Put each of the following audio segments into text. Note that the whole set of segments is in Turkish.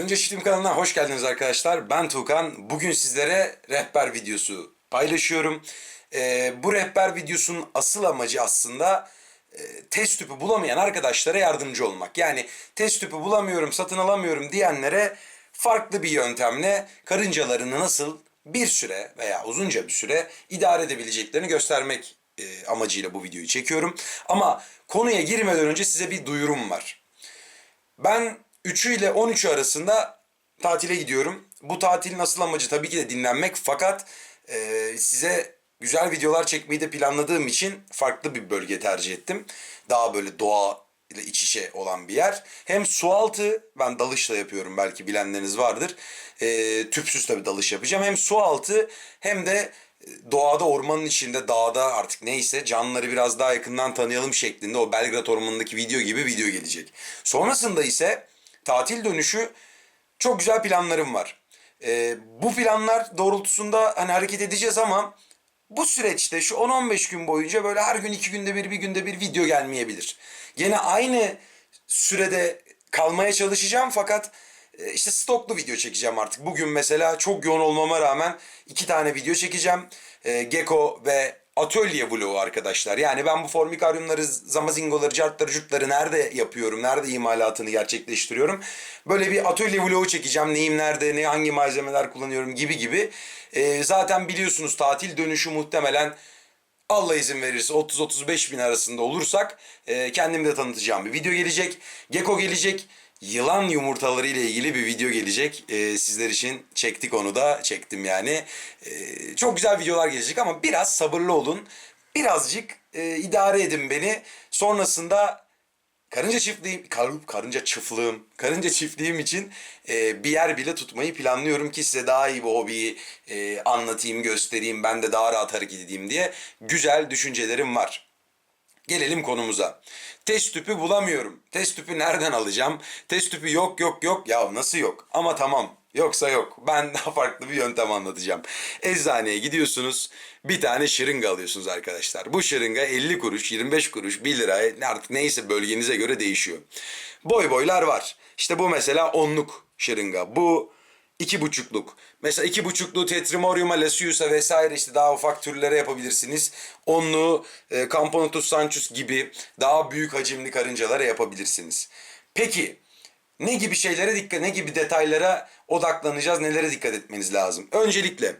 Karınca Çiftliğim kanalına hoş geldiniz arkadaşlar. Ben Tuğkan. Bugün sizlere rehber videosu paylaşıyorum. Ee, bu rehber videosunun asıl amacı aslında e, test tüpü bulamayan arkadaşlara yardımcı olmak. Yani test tüpü bulamıyorum, satın alamıyorum diyenlere farklı bir yöntemle karıncalarını nasıl bir süre veya uzunca bir süre idare edebileceklerini göstermek e, amacıyla bu videoyu çekiyorum. Ama konuya girmeden önce size bir duyurum var. Ben 3'ü ile 13'ü arasında tatile gidiyorum. Bu tatilin asıl amacı tabii ki de dinlenmek fakat e, size güzel videolar çekmeyi de planladığım için farklı bir bölge tercih ettim. Daha böyle doğa ile iç içe olan bir yer. Hem su altı, ben dalışla yapıyorum belki bilenleriniz vardır. E, tüpsüz tabii dalış yapacağım. Hem su altı hem de doğada ormanın içinde dağda artık neyse canlıları biraz daha yakından tanıyalım şeklinde o Belgrad Ormanı'ndaki video gibi video gelecek. Sonrasında ise tatil dönüşü çok güzel planlarım var. Ee, bu planlar doğrultusunda hani hareket edeceğiz ama bu süreçte şu 10-15 gün boyunca böyle her gün iki günde bir bir günde bir video gelmeyebilir. Gene aynı sürede kalmaya çalışacağım fakat e, işte stoklu video çekeceğim artık. Bugün mesela çok yoğun olmama rağmen iki tane video çekeceğim. E, Gecko ve atölye vlogu arkadaşlar. Yani ben bu formikaryumları, zamazingoları, cartları, curtları nerede yapıyorum, nerede imalatını gerçekleştiriyorum. Böyle bir atölye vlogu çekeceğim. Neyim nerede, ne hangi malzemeler kullanıyorum gibi gibi. E, zaten biliyorsunuz tatil dönüşü muhtemelen Allah izin verirse 30-35 bin arasında olursak e, kendim de tanıtacağım bir video gelecek. Gecko gelecek. Yılan yumurtaları ile ilgili bir video gelecek. E, sizler için çektik onu da. Çektim yani. E, çok güzel videolar gelecek ama biraz sabırlı olun. Birazcık e, idare edin beni. Sonrasında karınca çiftliğim, kar, karınca çiftliğim, karınca çiftliğim için e, bir yer bile tutmayı planlıyorum ki size daha iyi bu hobiyi e, anlatayım, göstereyim, ben de daha rahat hareket edeyim diye güzel düşüncelerim var. Gelelim konumuza. Test tüpü bulamıyorum. Test tüpü nereden alacağım? Test tüpü yok yok yok. Ya nasıl yok? Ama tamam. Yoksa yok. Ben daha farklı bir yöntem anlatacağım. Eczaneye gidiyorsunuz. Bir tane şırınga alıyorsunuz arkadaşlar. Bu şırınga 50 kuruş, 25 kuruş, 1 lira artık neyse bölgenize göre değişiyor. Boy boylar var. İşte bu mesela onluk şırınga. Bu iki buçukluk. Mesela iki buçukluğu Tetrimorium'a, Lasius'a vesaire işte daha ufak türlere yapabilirsiniz. Onluğu e, Camponotus sancus gibi daha büyük hacimli karıncalara yapabilirsiniz. Peki ne gibi şeylere dikkat, ne gibi detaylara odaklanacağız, nelere dikkat etmeniz lazım? Öncelikle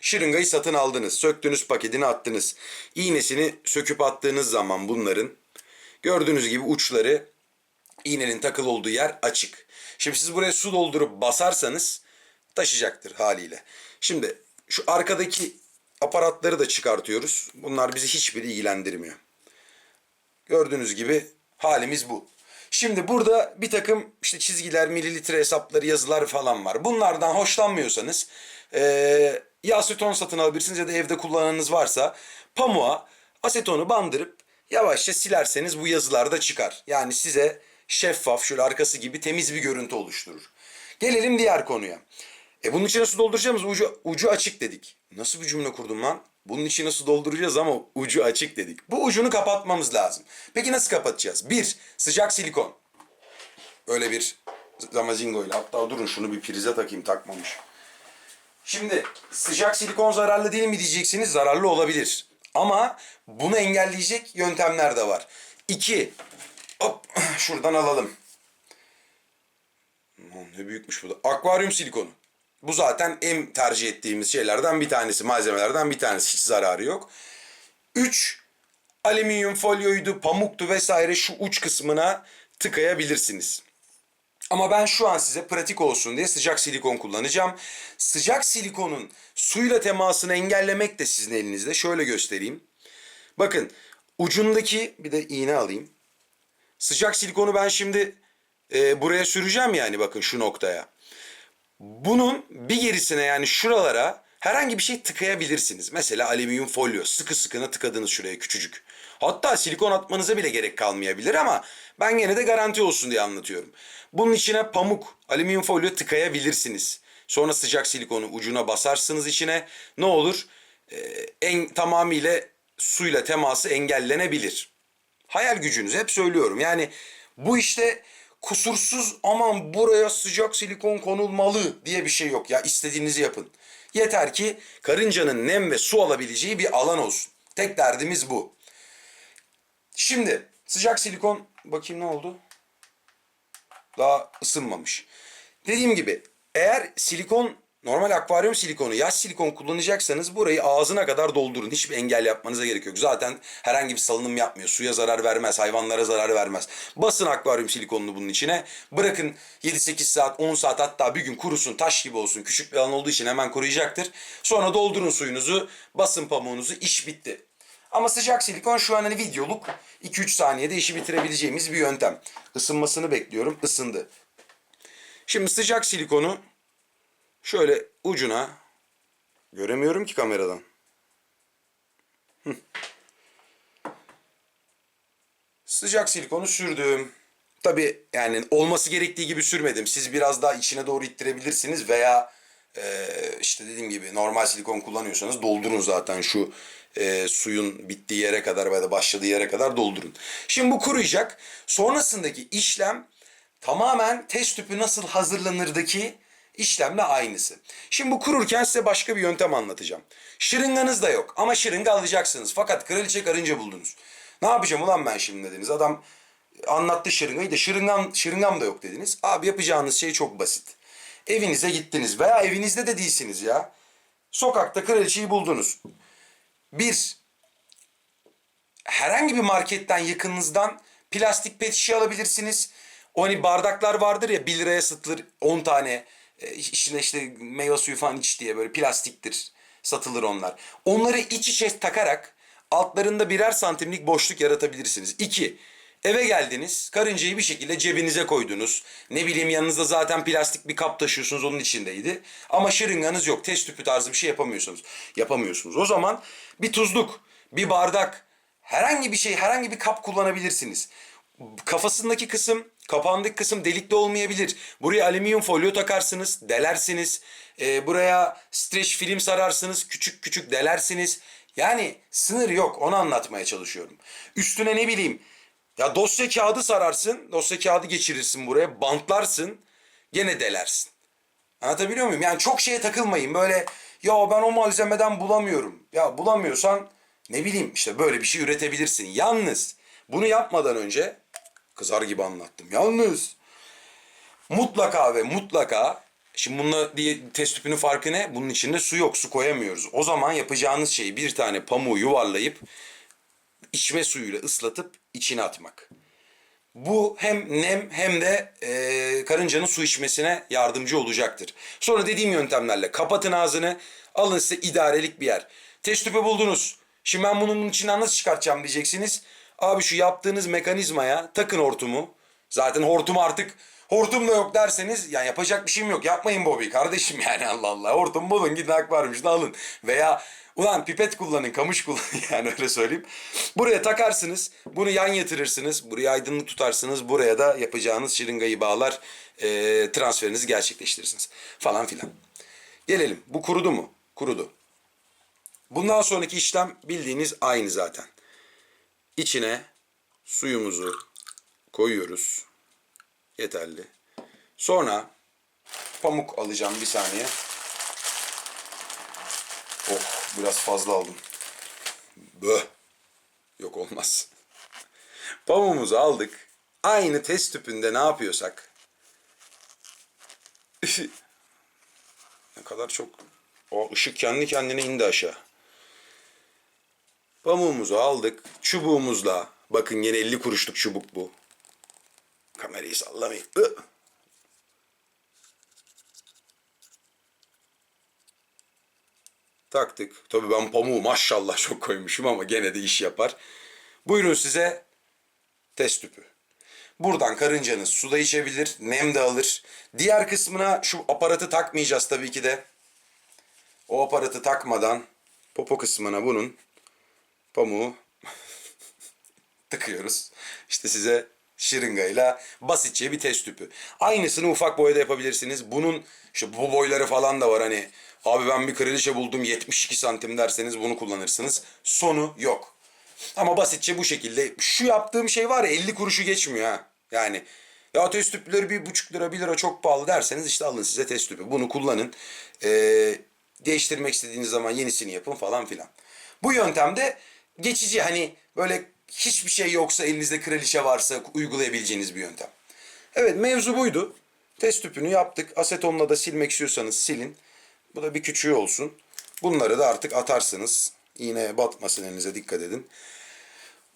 şırıngayı satın aldınız, söktünüz paketini attınız. İğnesini söküp attığınız zaman bunların gördüğünüz gibi uçları iğnenin takılı olduğu yer açık. Şimdi siz buraya su doldurup basarsanız taşıyacaktır haliyle. Şimdi şu arkadaki aparatları da çıkartıyoruz. Bunlar bizi hiçbir ilgilendirmiyor. Gördüğünüz gibi halimiz bu. Şimdi burada bir takım işte çizgiler, mililitre hesapları, yazılar falan var. Bunlardan hoşlanmıyorsanız e, ya aseton satın alabilirsiniz ya da evde kullananınız varsa pamuğa asetonu bandırıp yavaşça silerseniz bu yazılar da çıkar. Yani size şeffaf şöyle arkası gibi temiz bir görüntü oluşturur. Gelelim diğer konuya. E bunun içine su dolduracağımız ucu, ucu açık dedik. Nasıl bir cümle kurdum lan? Bunun içine su dolduracağız ama ucu açık dedik. Bu ucunu kapatmamız lazım. Peki nasıl kapatacağız? Bir, sıcak silikon. Öyle bir zamazingo ile. Hatta durun şunu bir prize takayım takmamış. Şimdi sıcak silikon zararlı değil mi diyeceksiniz. Zararlı olabilir. Ama bunu engelleyecek yöntemler de var. İki, hop şuradan alalım. Ne büyükmüş bu da. Akvaryum silikonu. Bu zaten en tercih ettiğimiz şeylerden bir tanesi, malzemelerden bir tanesi. Hiç zararı yok. 3. Alüminyum folyoydu, pamuktu vesaire şu uç kısmına tıkayabilirsiniz. Ama ben şu an size pratik olsun diye sıcak silikon kullanacağım. Sıcak silikonun suyla temasını engellemek de sizin elinizde. Şöyle göstereyim. Bakın ucundaki bir de iğne alayım. Sıcak silikonu ben şimdi e, buraya süreceğim yani bakın şu noktaya. Bunun bir gerisine yani şuralara herhangi bir şey tıkayabilirsiniz. Mesela alüminyum folyo sıkı sıkına tıkadınız şuraya küçücük. Hatta silikon atmanıza bile gerek kalmayabilir ama ben gene de garanti olsun diye anlatıyorum. Bunun içine pamuk, alüminyum folyo tıkayabilirsiniz. Sonra sıcak silikonu ucuna basarsınız içine. Ne olur? Ee, en tamamıyla suyla teması engellenebilir. Hayal gücünüz hep söylüyorum. Yani bu işte kusursuz aman buraya sıcak silikon konulmalı diye bir şey yok ya. İstediğinizi yapın. Yeter ki karıncanın nem ve su alabileceği bir alan olsun. Tek derdimiz bu. Şimdi sıcak silikon bakayım ne oldu? Daha ısınmamış. Dediğim gibi eğer silikon normal akvaryum silikonu, yaş silikon kullanacaksanız burayı ağzına kadar doldurun. Hiçbir engel yapmanıza gerek yok. Zaten herhangi bir salınım yapmıyor. Suya zarar vermez, hayvanlara zarar vermez. Basın akvaryum silikonunu bunun içine. Bırakın 7-8 saat, 10 saat hatta bir gün kurusun, taş gibi olsun. Küçük bir alan olduğu için hemen kuruyacaktır. Sonra doldurun suyunuzu, basın pamuğunuzu, iş bitti. Ama sıcak silikon şu an hani videoluk 2-3 saniyede işi bitirebileceğimiz bir yöntem. Isınmasını bekliyorum. Isındı. Şimdi sıcak silikonu şöyle ucuna göremiyorum ki kameradan. Sıcak silikonu sürdüm. Tabi yani olması gerektiği gibi sürmedim. Siz biraz daha içine doğru ittirebilirsiniz veya e, işte dediğim gibi normal silikon kullanıyorsanız doldurun zaten şu e, suyun bittiği yere kadar veya da başladığı yere kadar doldurun. Şimdi bu kuruyacak. Sonrasındaki işlem tamamen test tüpü nasıl hazırlanırdaki işlemle aynısı. Şimdi bu kururken size başka bir yöntem anlatacağım. Şırınganız da yok ama şırınga alacaksınız. Fakat kraliçe karınca buldunuz. Ne yapacağım ulan ben şimdi dediniz. Adam anlattı şırıngayı da şırıngam, şırıngam da yok dediniz. Abi yapacağınız şey çok basit. Evinize gittiniz veya evinizde de değilsiniz ya. Sokakta kraliçeyi buldunuz. Bir, herhangi bir marketten yakınınızdan plastik pet şişe alabilirsiniz. O hani bardaklar vardır ya 1 liraya satılır 10 tane e, içine işte meyve suyu falan iç diye böyle plastiktir satılır onlar. Onları iç içe takarak altlarında birer santimlik boşluk yaratabilirsiniz. İki, eve geldiniz karıncayı bir şekilde cebinize koydunuz. Ne bileyim yanınızda zaten plastik bir kap taşıyorsunuz onun içindeydi. Ama şırınganız yok test tüpü tarzı bir şey yapamıyorsunuz. Yapamıyorsunuz. O zaman bir tuzluk, bir bardak, herhangi bir şey, herhangi bir kap kullanabilirsiniz. Kafasındaki kısım, kapağındaki kısım delikli olmayabilir. Buraya alüminyum folyo takarsınız, delersiniz. Ee, buraya streç film sararsınız, küçük küçük delersiniz. Yani sınır yok, onu anlatmaya çalışıyorum. Üstüne ne bileyim, ya dosya kağıdı sararsın, dosya kağıdı geçirirsin buraya, bantlarsın, gene delersin. Anlatabiliyor muyum? Yani çok şeye takılmayın. Böyle ya ben o malzemeden bulamıyorum. Ya bulamıyorsan ne bileyim işte böyle bir şey üretebilirsin. Yalnız bunu yapmadan önce kızar gibi anlattım. Yalnız mutlaka ve mutlaka şimdi bununla diye test tüpünün farkı ne? Bunun içinde su yok. Su koyamıyoruz. O zaman yapacağınız şey bir tane pamuğu yuvarlayıp içme suyuyla ıslatıp içine atmak. Bu hem nem hem de e, karıncanın su içmesine yardımcı olacaktır. Sonra dediğim yöntemlerle kapatın ağzını, alın size idarelik bir yer. Test tüpü buldunuz. Şimdi ben bunu bunun içinden nasıl çıkartacağım diyeceksiniz. Abi şu yaptığınız mekanizmaya takın hortumu. Zaten hortum artık hortum da yok derseniz ya yapacak bir şeyim yok. Yapmayın Bobby kardeşim yani Allah Allah. Hortum bulun gidin akvaryumcuda alın. Veya Ulan pipet kullanın, kamış kullanın yani öyle söyleyeyim. Buraya takarsınız, bunu yan yatırırsınız, buraya aydınlık tutarsınız, buraya da yapacağınız şırıngayı bağlar, e, transferinizi gerçekleştirirsiniz falan filan. Gelelim, bu kurudu mu? Kurudu. Bundan sonraki işlem bildiğiniz aynı zaten. İçine suyumuzu koyuyoruz. Yeterli. Sonra pamuk alacağım bir saniye. Oh biraz fazla aldım. Böh. Yok olmaz. Pamuğumuzu aldık. Aynı test tüpünde ne yapıyorsak. ne kadar çok o ışık kendi kendine indi aşağı. Pamuğumuzu aldık. Çubuğumuzla. Bakın yine 50 kuruşluk çubuk bu. Kamerayı sallamayın. Taktık. Tabii ben pamuğu maşallah çok koymuşum ama gene de iş yapar. Buyurun size test tüpü. Buradan karıncanız suda içebilir, nem de alır. Diğer kısmına şu aparatı takmayacağız tabii ki de. O aparatı takmadan popo kısmına bunun pamuğu tıkıyoruz. İşte size şırıngayla basitçe bir test tüpü. Aynısını ufak boyda yapabilirsiniz. Bunun işte bu boyları falan da var hani. Abi ben bir kraliçe buldum 72 santim derseniz bunu kullanırsınız. Sonu yok. Ama basitçe bu şekilde. Şu yaptığım şey var ya 50 kuruşu geçmiyor ha. Yani Ya test tüpleri bir buçuk lira bir lira çok pahalı derseniz işte alın size test tüpü. Bunu kullanın. Ee, değiştirmek istediğiniz zaman yenisini yapın falan filan. Bu yöntemde geçici hani böyle hiçbir şey yoksa elinizde kraliçe varsa uygulayabileceğiniz bir yöntem. Evet mevzu buydu. Test tüpünü yaptık. Asetonla da silmek istiyorsanız silin. Bu da bir küçüğü olsun. Bunları da artık atarsınız. İğne batmasın elinize dikkat edin.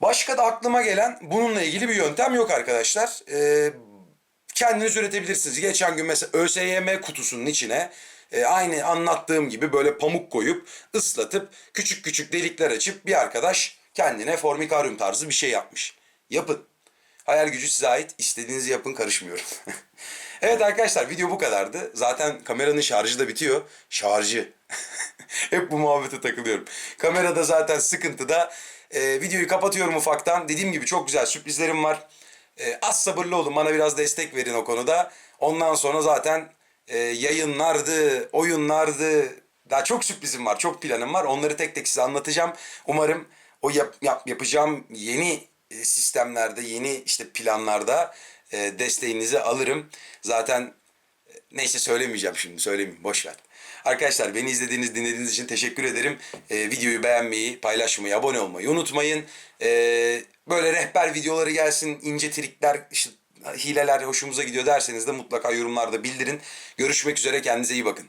Başka da aklıma gelen bununla ilgili bir yöntem yok arkadaşlar. Ee, kendiniz üretebilirsiniz. Geçen gün mesela ÖSYM kutusunun içine e, aynı anlattığım gibi böyle pamuk koyup ıslatıp küçük küçük delikler açıp bir arkadaş kendine formikaryum tarzı bir şey yapmış. Yapın. Hayal gücü size ait. İstediğinizi yapın karışmıyorum. evet arkadaşlar video bu kadardı. Zaten kameranın şarjı da bitiyor. Şarjı. Hep bu muhabbete takılıyorum. Kamerada zaten sıkıntıda. Ee, videoyu kapatıyorum ufaktan. Dediğim gibi çok güzel sürprizlerim var. Ee, az sabırlı olun. Bana biraz destek verin o konuda. Ondan sonra zaten e, yayınlardı, oyunlardı. Daha çok sürprizim var, çok planım var. Onları tek tek size anlatacağım. Umarım o yap, yap- yapacağım yeni e, sistemlerde, yeni işte planlarda e, desteğinizi alırım. Zaten e, neyse söylemeyeceğim şimdi, söylemeyeyim. Boş ver. Arkadaşlar beni izlediğiniz, dinlediğiniz için teşekkür ederim. E, videoyu beğenmeyi, paylaşmayı, abone olmayı unutmayın. E, böyle rehber videoları gelsin, ince trikler, işte hileler hoşumuza gidiyor derseniz de mutlaka yorumlarda bildirin. Görüşmek üzere, kendinize iyi bakın.